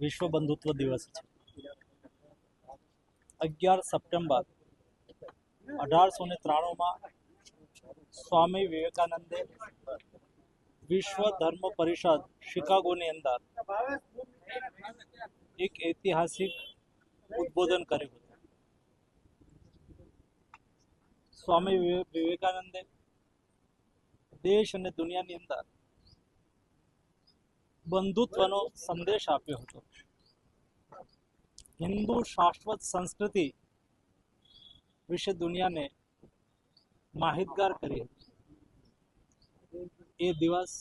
વિશ્વ બંધુત્વ દિવસ છે. અગિયાર સપ્ટેમ્બર અઢારસો ને ત્રાણુંમાં સ્વામી વિવેકાનંદે વિશ્વ ધર્મ પરિષદ શિકાગોની અંદર એક ઐતિહાસિક ઉદ્બોધન કર્યું હતું. સ્વામી વિવેકાનંદે દેશ અને દુનિયાની અંદર બંધુત્વનો સંદેશ આપ્યો હતો. હિન્દુ શાશ્વત સંસ્કૃતિ વિશે દુનિયાને માહિતગાર કરી એ દિવસ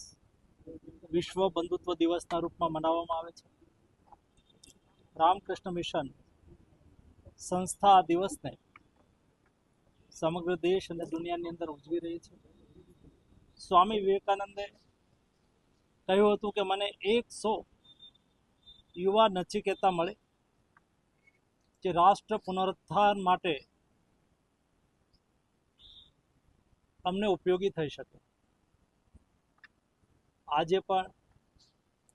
વિશ્વ બંધુત્વ દિવસના રૂપમાં મનાવવામાં આવે છે. રામકૃષ્ણ મિશન સંસ્થા આ દિવસને સમગ્ર દેશ અને દુનિયાની અંદર ઉજવી રહી છે. સ્વામી વિવેકાનંદે કહ્યું હતું કે મને એકસો યુવા નચિકેતા મળે જે રાષ્ટ્ર પુનરુત્થાન માટે અમને ઉપયોગી થઈ શકે. આજે પણ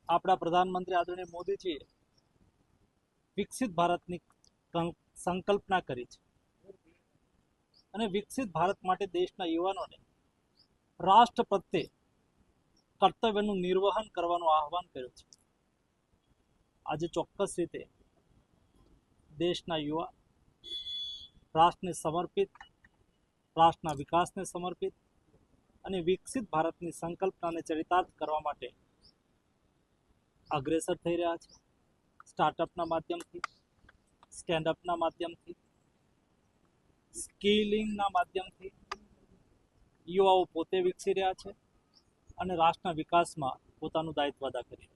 આપણા પ્રધાનમંત્રી આદરણીય મોદીજીએ વિકસિત ભારતની સંકલ્પના કરી છે. અને વિકસિત ભારત માટે દેશના યુવાનોને રાષ્ટ્ર પ્રત્યે કર્તવ્યનું નિર્વહન કરવાનું આહવાન કર્યું છે. આજે ચોક્કસ રીતે દેશના યુવા રાષ્ટ્રને સમર્પિત, રાષ્ટ્રના વિકાસને સમર્પિત અને વિકસિત ભારતની સંકલ્પનાને ચરિતાર્થ કરવા માટે અગ્રેસર થઈ રહ્યા છે. સ્ટાર્ટઅપના માધ્યમથી, સ્ટેન્ડઅપના માધ્યમથી, સ્કિલિંગના માધ્યમથી યુવાઓ પોતે વિકસી રહ્યા છે. અને રાષ્ટ્રના વિકાસમાં પોતાનું દાયિત્વ અદા કરી રહ્યા છે